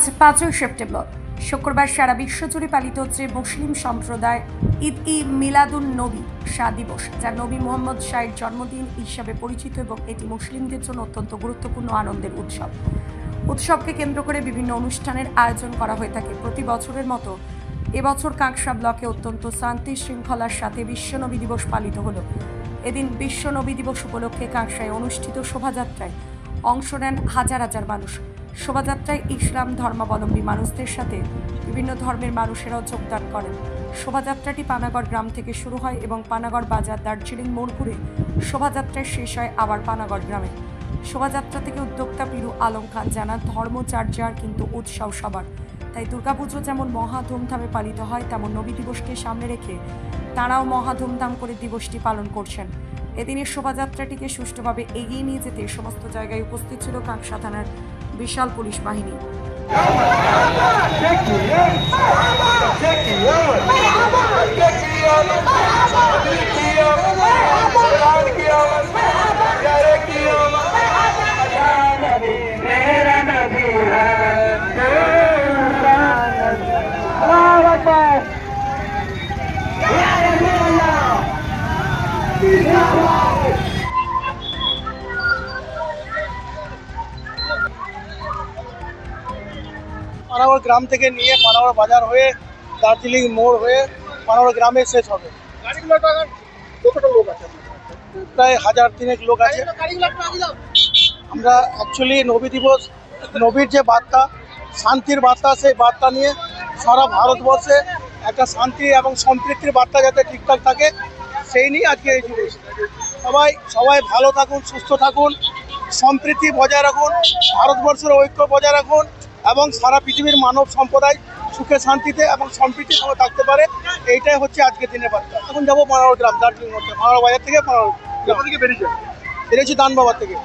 আজ পাঁচই সেপ্টেম্বর। শুক্রবার সারা বিশ্বজুড়ে পালিত হচ্ছে মুসলিম সম্প্রদায় ঈদ ই মিলাদুন নবী শাহ দিবস যা নবী মোহাম্মদ শাহের জন্মদিন হিসাবে পরিচিত এবং এটি মুসলিমদের জন্য অত্যন্ত গুরুত্বপূর্ণ আনন্দের উৎসব। উৎসবকে কেন্দ্র করে বিভিন্ন অনুষ্ঠানের আয়োজন করা হয়ে থাকে। প্রতি বছরের মতো এবছর কাঁকসা ব্লকে অত্যন্ত শান্তি শৃঙ্খলার সাথে বিশ্ব নবী দিবস পালিত হলো। এদিন বিশ্ব নবী দিবস উপলক্ষে কাঁকসায় অনুষ্ঠিত শোভাযাত্রায় অংশ নেন হাজার হাজার মানুষ। শোভাযাত্রায় ইসলাম ধর্মাবলম্বী মানুষদের সাথে বিভিন্ন ধর্মের মানুষেরাও যোগদান করেন। শোভাযাত্রাটি পানাগড় গ্রাম থেকে শুরু হয় এবং পানাগড় বাজার দার্জিলিং মোড় ঘুরে শোভাযাত্রায় শেষ হয় আবার পানাগড় গ্রামে। শোভাযাত্রা থেকে উদ্যোক্তা পিরু আলম খান জানান ধর্মচার্যার কিন্তু উৎসব সবার। তাই দুর্গাপুজো যেমন মহা ধুমধামে পালিত হয়, তেমন নবী দিবসকে সামনে রেখে তাঁরাও মহা ধুমধাম করে দিবসটি পালন করছেন। এদিনের শোভাযাত্রাটিকে সুষ্ঠুভাবে এগিয়ে নিয়ে যেতে সমস্ত জায়গায় উপস্থিত ছিল কাঁকসা থানার বিশাল পুলিশ বাহিনী পানাগড় গ্রাম থেকে নিয়ে পানাগড় বাজার হয়ে দার্জিলিং মোড় হয়ে পানাগড় গ্রামে শেষ হবে। প্রায় হাজার তিনেক লোক আছে। আমরা অ্যাকচুয়ালি নবী দিবস নবীর যে বার্তা শান্তির বার্তা সেই বার্তা নিয়ে সারা ভারতবর্ষে একটা শান্তি এবং সম্প্রীতির বার্তা যাতে ঠিকঠাক থাকে সেই নিয়ে আজকে এই দিবস সবাই সবাই ভালো থাকুন সুস্থ থাকুন সম্প্রীতি বজায় রাখুন ভারতবর্ষের ঐক্য বজায় রাখুন। এবং সারা পৃথিবীর মানব সম্প্রদায় সুখে শান্তিতে এবং সম্প্রীতি সঙ্গে থাকতে পারে। এইটাই হচ্ছে আজকের দিনের বার্তা। এখন যাব পনেরো গ্রাম দার্জিলিং মধ্যে পনেরো বাজার থেকে পনেরো গ্রাম থেকে বেরিয়েছে বেরিয়েছি দানবাবার থেকে।